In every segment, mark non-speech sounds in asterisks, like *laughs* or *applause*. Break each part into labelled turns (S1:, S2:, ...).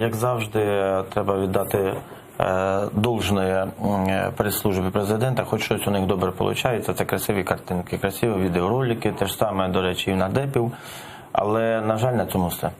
S1: Як завжди, треба віддати е, должне е, прес-службі президента, хоч щось у них добре виходить. Це красиві картинки, красиві відеоролики, те ж саме, до речі, і на надепів. Але, на жаль, на цьому все.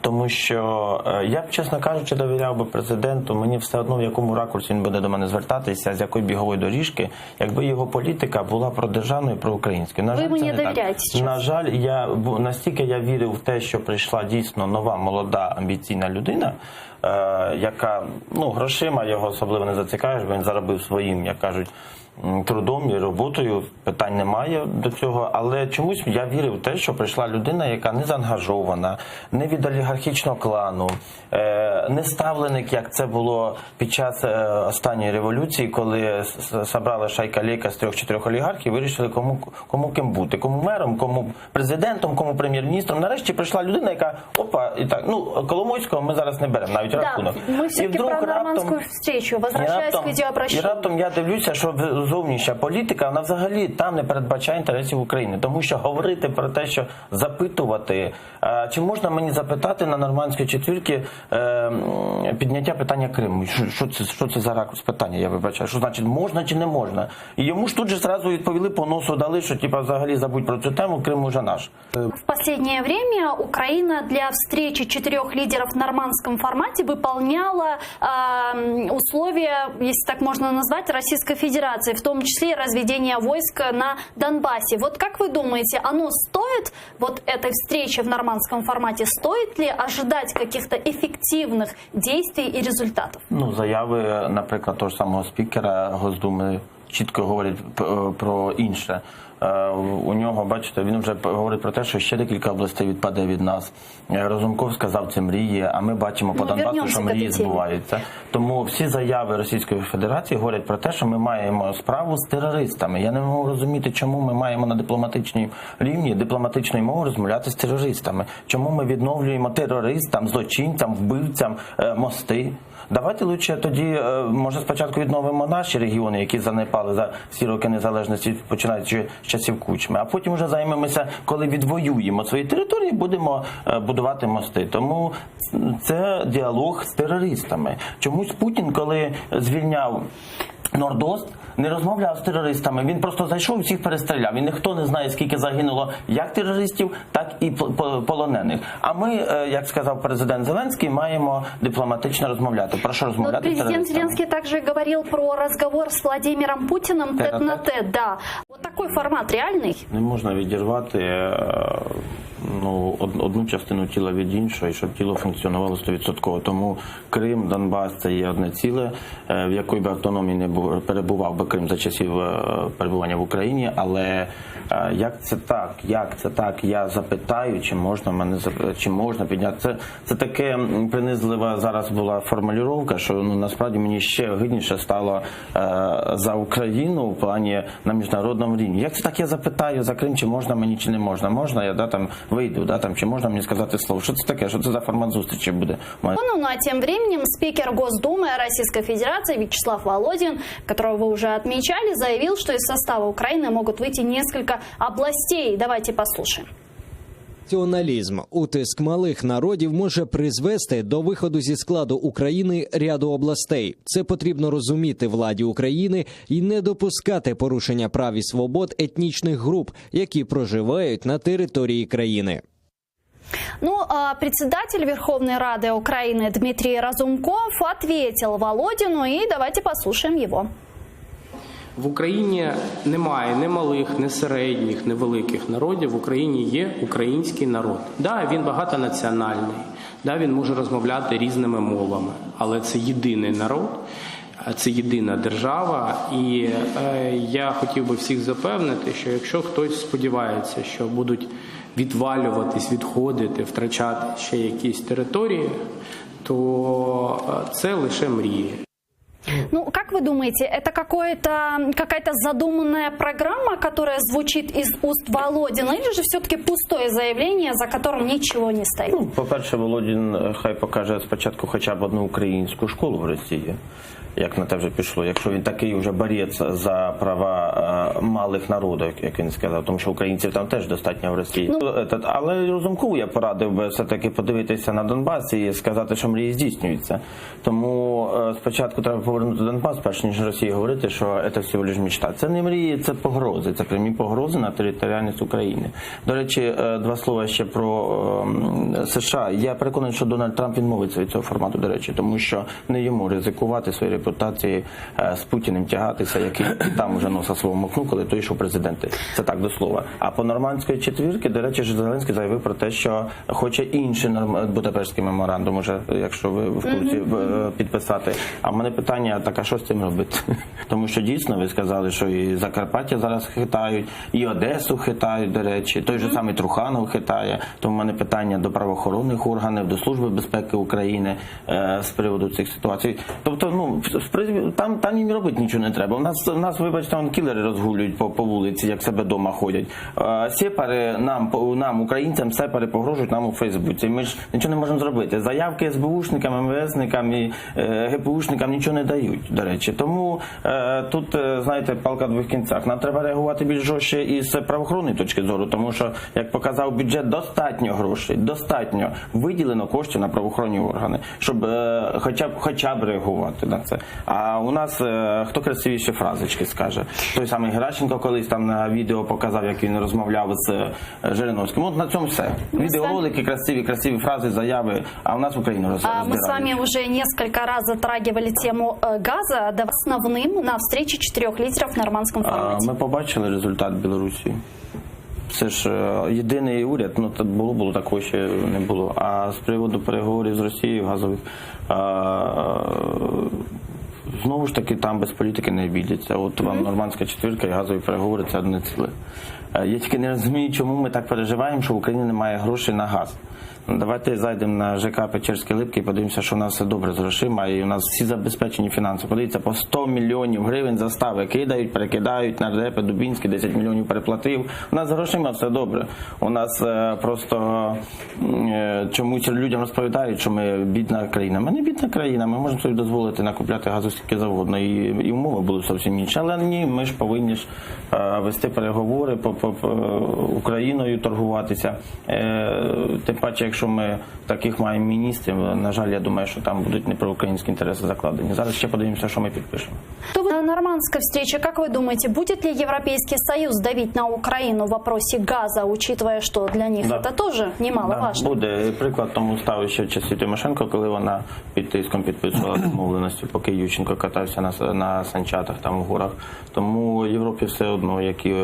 S1: Тому що е, я б, чесно кажучи, довіряв би президенту. Мені все одно, в якому ракурсі він буде до мене звертатися, з якої бігової доріжки, якби його політика була продержавною, проукраїнською. На
S2: Ви йому
S1: це
S2: не
S1: так.
S2: довіряєте?
S1: На жаль, я настільки я вірив в те, що прийшла дійсно нова, молода, амбіційна людина, е, яка ну грошима його особливо не зацікавиш, бо він заробив своїм, як кажуть. Трудом і роботою питань немає до цього, але чомусь я вірив в те, що прийшла людина, яка не заангажована, не від олігархічного клану, е, не ставленик, як це було під час е, останньої революції, коли собрала шайка лейка з трьох-чотирьох олігархів, вирішили кому кому ким бути, кому мером, кому президентом, кому прем'єр-міністром. Нарешті прийшла людина, яка опа, і так ну Коломойського ми зараз не беремо навіть
S2: Да,
S1: рахунок.
S2: мы
S1: І вдруг раптом-
S2: встречу.
S1: і раптом, і раптом я дивлюся, що зовнішня політика вона взагалі там не передбачає інтересів України, тому що говорити про те, що запитувати, е, чи можна мені запитати на нормандській четвірці е, м, підняття питання Криму? Що, що це що це за ракурс питання? Я вибачаю, що значить можна чи не можна? І йому ж тут же зразу відповіли по носу дали, що типа взагалі забудь про цю тему, Крим уже наш.
S2: В последнее время Украина для встречи четырех лидеров в нормандском формате выполняла э, условия, если так можно назвать, Российской Федерации, в том числе и разведение войск на Донбассе. Вот как вы думаете, оно стоит, вот этой встречи в нормандском формате, стоит ли ожидать каких-то эффективных действий и результатов?
S1: Ну, заяви, наприклад, того ж самого спікера Госдуми чітко говорять е, про інше. Е, У нього, бачите, він вже говорить про те, що ще декілька областей відпаде від нас. Е, Розумков сказав, це мрії, а ми бачимо по
S2: Ну,
S1: Донбасу, що мрії збуваються. Тому всі заяви Російської Федерації говорять про те, що ми маємо справу з терористами. Я не можу розуміти, чому ми маємо на дипломатичній рівні дипломатичною мовою розмовляти з терористами. Чому ми відновлюємо терористам, злочинцям, вбивцям мости. Давайте лучше тоді, е, може, спочатку відновимо наші регіони, які занепали за всі роки незалежності, починаючи з часів кучми, а потім вже займемося, коли відвоюємо свої території, будемо е, будувати мости. Тому це діалог з терористами. Чомусь Путін, коли звільняв Нордост, не розмовляв з терористами. Він просто зайшов і всіх перестріляв. І ніхто не знає, скільки загинуло як терористів, так і пол- пол- полонених. А ми, е, як сказав президент Зеленський, маємо дипломатично розмовляти. Про що розмовляти з
S2: президент Зеленський також говорив про розговор з Владимиром
S1: Путіним
S2: тет на тет, да. Вот такой формат реальный?
S1: Не можна відірвати е, ну, одну частину тіла від іншої, щоб тіло функціонувало 100%. Тому Крим, Донбас це є одне ціле, е, в якої б автономії не бу- перебував би Крим за часів е, перебування в Україні. Але як це так? Як це так? Я запитаю, чи можна мене чи можна підняти це. Це таке принизлива зараз була формулювання, що ну насправді мені ще гидніше стало за Україну в плані на міжнародному рівні. Як це так я запитаю за Крим, чи можна мені, чи не можна? Можна, я да там вийду, да там чи можна мені сказати слово? Що це таке? Що це за формат зустрічі буде? Має-
S2: Ну, ну а тем временем спикер Госдумы Российской Федерации Вячеслав Володин, которого вы уже отмечали, заявил, что из состава Украины могут выйти несколько областей. Давайте послушаем.
S3: Націоналізм, утиск малих народів може призвести до виходу зі складу України ряду областей. Це потрібно розуміти владі України і не допускати порушення прав і свобод етнічних груп, які проживають на території країни.
S2: Ну, а председатель Верховной Рады Украины Дмитрий Разумков ответил Володину, и давайте послушаем его.
S4: В Україні немає ні малих, ні середніх, ні великих народів. В Україні є український народ. Да, він багатонаціональний, да, він може розмовляти різними мовами, але це єдиний народ, це єдина держава. І е, я хотів би всіх запевнити, що якщо хтось сподівається, що будуть відвалюватись, відходити, втрачати ще якісь території, то е, це лише мрії.
S2: Ну, как вы думаете, это какое-то, какая-то задуманная программа, которая звучит из уст Володина, или же все-таки пустое заявление, за которым ничего не стоит?
S1: Ну, по-перше, Володін е, хай покаже спочатку хоча б одну українську школу в Росії. Як на те вже пішло, якщо він такий вже борець за права е, малих народів, як він сказав, тому що українців там теж достатньо в Росії. Ну, этот, але Розумкову я порадив би все-таки подивитися на Донбас і сказати, що мрії здійснюються. Тому е, спочатку треба повернути Донбас, перш ніж Росії говорити, що це всього лиш мечта. Це не мрії, це погрози, це прямі погрози на територіальність України. До речі, е, два слова ще про ем, США. Я переконаний, що Дональд Трамп відмовиться від цього формату, до речі, тому що не йому ризикувати своєю репутацією е, з Путіним тягатися, який там вже носа свого мокнув, коли той йшов президенти. Це так до слова. А по нормандської четвірки, до речі, Зеленський заявив про те, що хоче інший Будапештський меморандум, уже якщо ви в курсі е, підписати. А в мене питання так, а що з цим робити? *laughs* Тому що дійсно ви сказали, що і Закарпаття зараз хитають, і Одесу хитають, до речі, той же самий Труханов хитає. Тому в мене питання до правоохоронних органів, до Служби безпеки України е, з приводу цих ситуацій. Тобто, ну в- там, там їм робити нічого не треба. У нас у нас, вибачте, вон кілери розгулюють по, по вулиці, як себе вдома ходять. Е, сепари нам, нам, українцям, сепари погрожують нам у Фейсбуці. Ми ж нічого не можемо зробити. Заявки СБУшникам, МВСникам і е, ГПУшникам нічого не дають, до речі. Тому е, тут, е, знаєте, палка в двох кінцях. Нам треба реагувати більш жорстче із правоохоронної точки зору, тому що, як показав бюджет, достатньо грошей, достатньо виділено коштів на правоохоронні органи, щоб е, хоча б хоча б реагувати на це. А у нас е, хто красивіші фразочки скаже? Той самий Геращенко колись там на відео показав, як він розмовляв з е, Жириновським. От на цьому все. Відеоролики, красиві, красиві фрази, заяви. А у нас в Україну роз-
S2: А мы с вами уже несколько раз затрагивали тему газа, да, основным на встрече четырех лидеров в нормандском
S1: А,
S2: формате.
S1: Ми побачили результат Білорусі. Це ж е, єдиний уряд, ну це було, було такого ще не було. А з приводу переговорів з Росією газових а, знову ж таки там без політики не обійдеться. От вам нормандська четвірка і газові переговори це одне ціле. Е, Я тільки не розумію, чому ми так переживаємо, що в Україні немає грошей на газ. Давайте зайдемо на ЖК Печерські Липки і подивимося, що у нас все добре з грошима, і у нас всі забезпечені фінансово. Подивіться, по 100 мільйонів гривень застави кидають, перекидають на РДП Дубінський 10 мільйонів переплатив. У нас з грошима все добре. У нас е, просто е, чомусь людям розповідають, що ми бідна країна. Ми не бідна країна, ми можемо собі дозволити накупляти газу скільки завгодно, і, і умови будуть зовсім інші. Але ні, ми ж повинні ж е, вести переговори по, по, по Україною торгуватися. Тим паче, якщо ми таких маємо міністрів, на жаль, я думаю, що там будуть не про українські інтереси закладені. Зараз ще подивимося, що ми підпишемо.
S2: То вы- на нормандской встрече, как вы думаете, будет ли Европейский Союз давить на Украину в вопросе газа, учитывая, что для них
S1: Да.
S2: это тоже немаловажно?
S1: Буде приклад тому ставив ще в часі Тимошенко, коли вона під тиском підписувала домовленості, *clears throat* поки Ющенко катався на, с- на санчатах там в горах. Тому Європі все одно, які.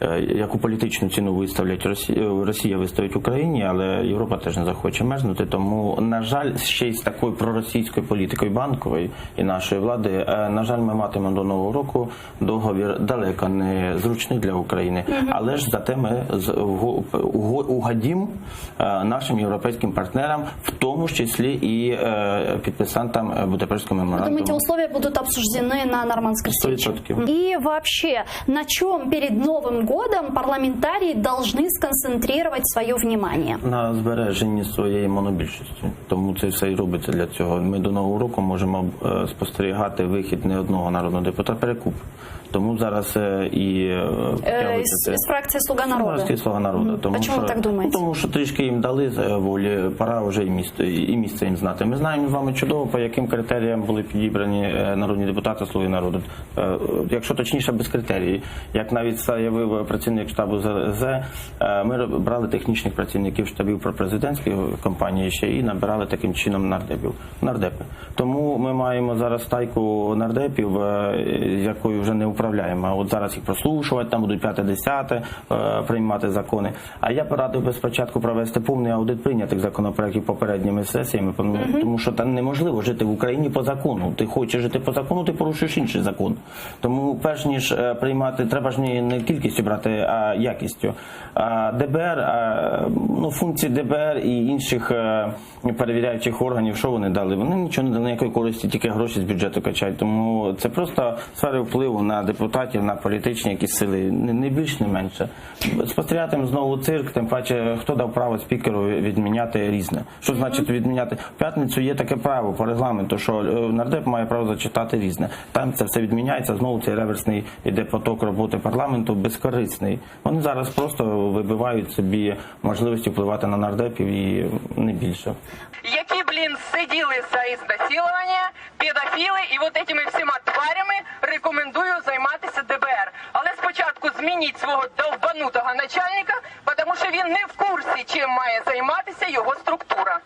S1: е, е, Яку політичну ціну виставлять Росія, Росія виставить Україні, але Європа теж не захоче мерзнути. Тому, на жаль, ще й з такою проросійською політикою банкової і нашої влади, е, на жаль, ми матимемо до нового року договір далеко не зручний для України, але ж зате ми з- уго- уго- угодім е, нашим європейським партнерам, в тому числі і е, підписантам е, Будапештського
S2: Вы думаете,
S1: меморандуму.
S2: условия будут обсуждены на нормандской
S1: Сто
S2: встрече?
S1: процентов.
S2: И вообще, на чем перед Новым Годом парламентарии должны сконцентрировать свое внимание?
S1: На збереженні своєї монобільшості, тому це все і робиться для цього. Ми до нового року можемо е, спостерігати вихід не одного народного депутата перекуп. Тому зараз е, і е, це.
S2: из фракции «Слуга народа».
S1: Громадські слуга народу. Тому що,
S2: так думаєте?
S1: Тому що трішки їм дали е, волі, пора вже і місце, і місце їм знати. Ми знаємо з вами чудово, по яким критеріям були підібрані е, народні депутати Слуги народу. Е, Якщо точніше, без критерії. Як навіть заявив працівник штабу е, ми брали технічних працівників штабів пропрезидентської компанії ще і набирали таким чином нардепів. Нардепи. Тому ми маємо зараз стайку нардепів, е, якою вже не управляємо відправляємо. А от зараз їх прослушувати, там будуть п'яте, десяте е, приймати закони. А я порадив би спочатку провести повний аудит прийнятих законопроєктів попередніми сесіями, тому, що там неможливо жити в Україні по закону. Ти хочеш жити по закону, ти порушуєш інший закон. Тому перш ніж е, приймати, треба ж не, кількістю брати, а якістю. А ДБР, а, ну функції ДБР і інших е, перевіряючих органів, що вони дали? Вони нічого не дали ніякої користі, тільки гроші з бюджету качають. Тому це просто сфери впливу на депутатів, на політичні якісь сили, не, більш, не менше. Спостерігатимемо знову цирк, тим паче, хто дав право спікеру відміняти різне. Що значить відміняти? В п'ятницю є таке право по регламенту, що е, нардеп має право зачитати різне. Там це все відміняється. Знову цей реверсний іде поток роботи парламенту безкорисний. Вони зараз просто вибивають собі можливості впливати на нардепів і не більше.
S5: які, блін, сиділи за ізнасилування, педофіли і от этими всіма тварями рекомендую займатися ДБР. Але спочатку змініть свого довбанутого начальника, тому що він не в курсі, чим має займатися його структура.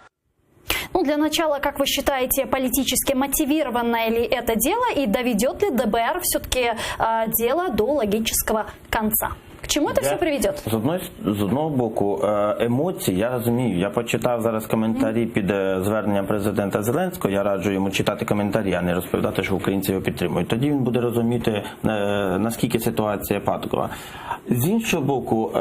S2: Ну, для начала, как вы считаете, политически мотивированное ли это дело и доведет ли ДБР все-таки дело до логического конца? К чему это все приведет?
S1: З одної з одного боку е, емоції я розумію. Я почитав зараз коментарі під е, зверненням президента Зеленського. Я раджу йому читати коментарі, а не розповідати, що українці його підтримують. Тоді він буде розуміти е, наскільки ситуація паткова. З іншого боку.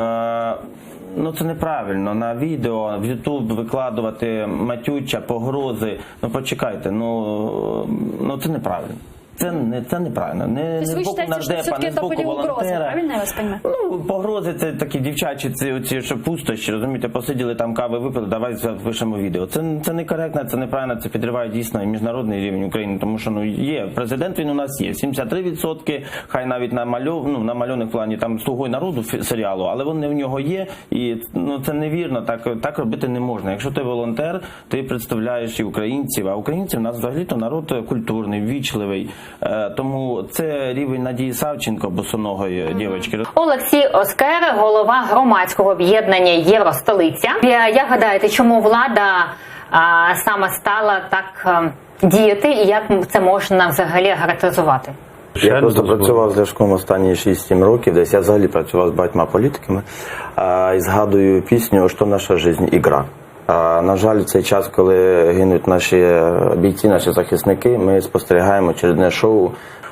S1: Ну це неправильно на відео в Ютуб викладувати матюча, погрози. Ну почекайте, ну, ну це неправильно Це не це неправильно. Не,
S2: То есть
S1: не
S2: вы
S1: з боку
S2: считаете, что
S1: нардепа,
S2: все-таки
S1: не з
S2: это
S1: боку
S2: были угрозы,
S1: волонтера.
S2: правильно я вас понимаю?
S1: Ну, погрози це такі дівчачі, ці оці, що пустощі, розумієте, посиділи там кави випили, давай запишемо відео. Це, це некоректно, це неправильно, це підриває дійсно і міжнародний рівень України, тому що ну є президент, він у нас є 73%, хай навіть на мальов, ну, на мальовних плані там слугою народу фі- серіалу, але вони в нього є, і ну це невірно. Так так робити не можна. Якщо ти волонтер, ти представляєш і українців, а українці в нас взагалі то народ культурний, ввічливий. Е, тому це рівень Надії Савченко, босоногої дівчинки.
S6: Олексій Оскер, голова громадського об'єднання Євростолиця. Я, я гадаєте, чому влада а, саме стала так е, діяти, і як це можна взагалі характеризувати?
S1: Я просто працював з Ляшком останні 6-7 років. Десь я взагалі працював з багатьма політиками а, і згадую пісню «Що наша життя ігра. На жаль, в цей час, коли гинуть наші бійці, наші захисники, ми спостерігаємо очередне шоу.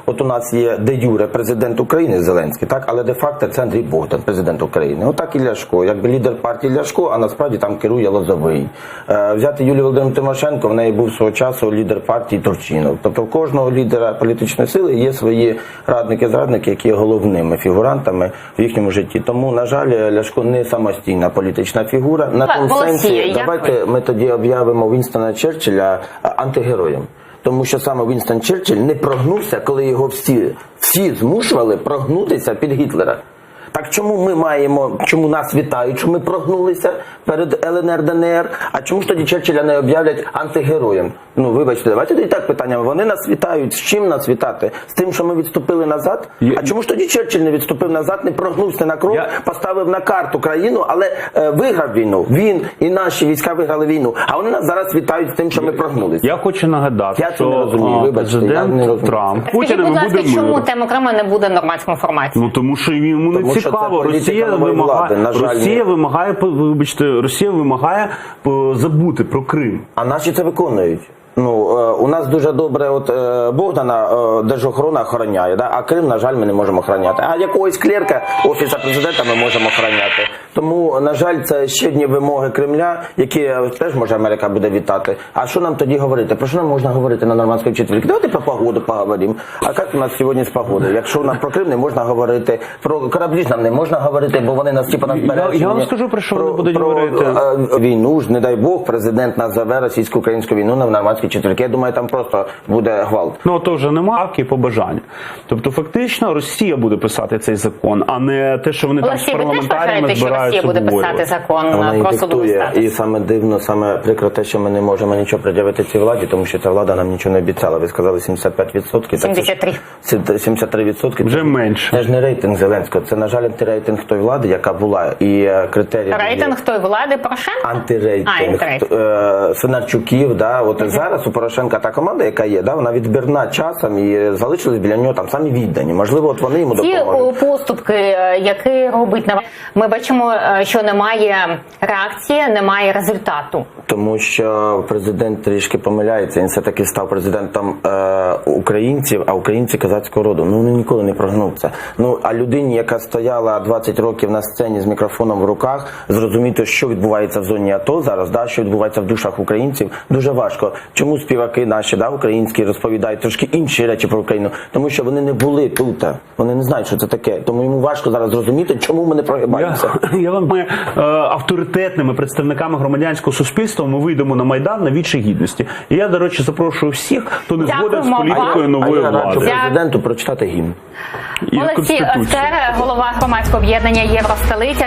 S1: От у нас є де юре президент України Зеленський, так, але де факто це Андрій Богдан, президент України. Отак і Ляшко, якби лідер партії Ляшко, а насправді там керує Лозовий. Е, взяти Юлію Володимирівну Тимошенко, в неї був свого часу лідер партії Турчинов. Тобто в кожного лідера політичної сили є свої радники-зрадники, які є головними фігурантами в їхньому житті. Тому, на жаль, Ляшко не самостійна політична фігура. На тому сенсі давайте ми тоді об'явимо Вінстона Черчилля антигероєм. Тому що саме Вінстон Черчилль не прогнувся, коли його всі, всі змушували прогнутися під Гітлера. Так чому ми маємо, чому нас вітають, що ми прогнулися перед ЛНР ДНР? А чому ж тоді Черчилля не об'являть антигероєм? Ну вибачте, давайте тоді так питання. Вони нас вітають. З чим нас вітати? З тим, що ми відступили назад? А чому ж тоді Черчилль не відступив назад, не прогнувся на крок,
S7: Я-
S1: поставив на карту країну, але е, виграв війну. Він і наші війська виграли війну. А вони нас зараз вітають з тим, що ми прогнулися.
S7: Я хочу нагадати,
S1: Я
S7: що
S1: не розумію,
S7: а,
S1: вибачте, я не розумію.
S7: Трамп
S6: Скажіть, будь ласка, чому тема Криму не буде в нормандському форматі?
S7: Ну тому що йому не цікаво. Росія вимагає,
S1: влади, на жаль,
S7: Росія
S1: ні.
S7: вимагає, вибачте, Росія вимагає е, забути про Крим.
S1: А наші це виконують. Ну е, у нас дуже добре, от е, Богдана е, держохорона охороняє, да? а Крим, на жаль, ми не можемо охороняти. А якогось клерка офіса президента ми можемо охороняти. Тому, на жаль, це ще одні вимоги Кремля, які теж може Америка буде вітати. А що нам тоді говорити? Про що нам можна говорити на нормандській четвірці? Давайте про погоду поговоримо. А як у нас сьогодні з погодою? Якщо нам про Крим не можна говорити, про кораблі ж нам не можна говорити, бо вони нас типу на
S7: Я- я вам скажу, про що вони будуть
S1: про,
S7: говорити.
S1: війну ж, не дай Бог, президент назове російсько-українську війну на нормандській четвірки. Я думаю, там просто буде гвалт.
S7: Ну то вже немає і побажання. Тобто, фактично, Росія буде писати цей закон, а не те, що вони там з
S6: Олексій, ви
S7: парламентарями
S6: вважаєте, що Росія буде писати закон
S1: Вона
S6: про судовий статус?
S1: І саме дивно, саме прикро те, що ми не можемо нічого пред'явити цій владі, тому що ця влада нам нічого не обіцяла. Ви сказали 75%. так це ж-
S6: 73.
S1: це 73%.
S7: Вже
S1: Це-
S7: менше.
S1: Це ж не рейтинг Зеленського, це, на жаль, антирейтинг тої влади, яка була. І е, критерії...
S6: Рейтинг тої влади Порошенка?
S1: Антирейтинг
S6: А, антирейтинг.
S1: е, Свинарчуків, да, от зараз зараз у Порошенка та команда, яка є, да, вона відбірна часом і залишились біля нього там самі віддані. Можливо, от вони йому
S6: Ті
S1: допоможуть.
S6: о, поступки, е, які робить на ми бачимо, е, що немає реакції, немає результату.
S1: Тому що президент трішки помиляється. Він все таки став президентом е, українців, а українці козацького роду. Ну він ніколи не прогнув це. Ну а людині, яка стояла 20 років на сцені з мікрофоном в руках, зрозуміти, що відбувається в зоні АТО зараз, да, що відбувається в душах українців, дуже важко. Чому співаки наші, да, українські, розповідають трошки інші речі про Україну? Тому що вони не були тут. Вони не знають, що це таке. Тому йому важко зараз зрозуміти, чому ми не прогибаємося.
S7: Я, *laughs* я вам ми е, авторитетними представниками громадянського суспільства ми вийдемо на майдан на вічі гідності. І я, до речі, запрошую всіх, хто не згоден з політикою
S6: вам.
S7: нової
S1: а я
S7: влади.
S1: президенту прочитати гімн.
S7: І
S6: Олексій. Офцер, голова громадського об'єднання Євростолиця.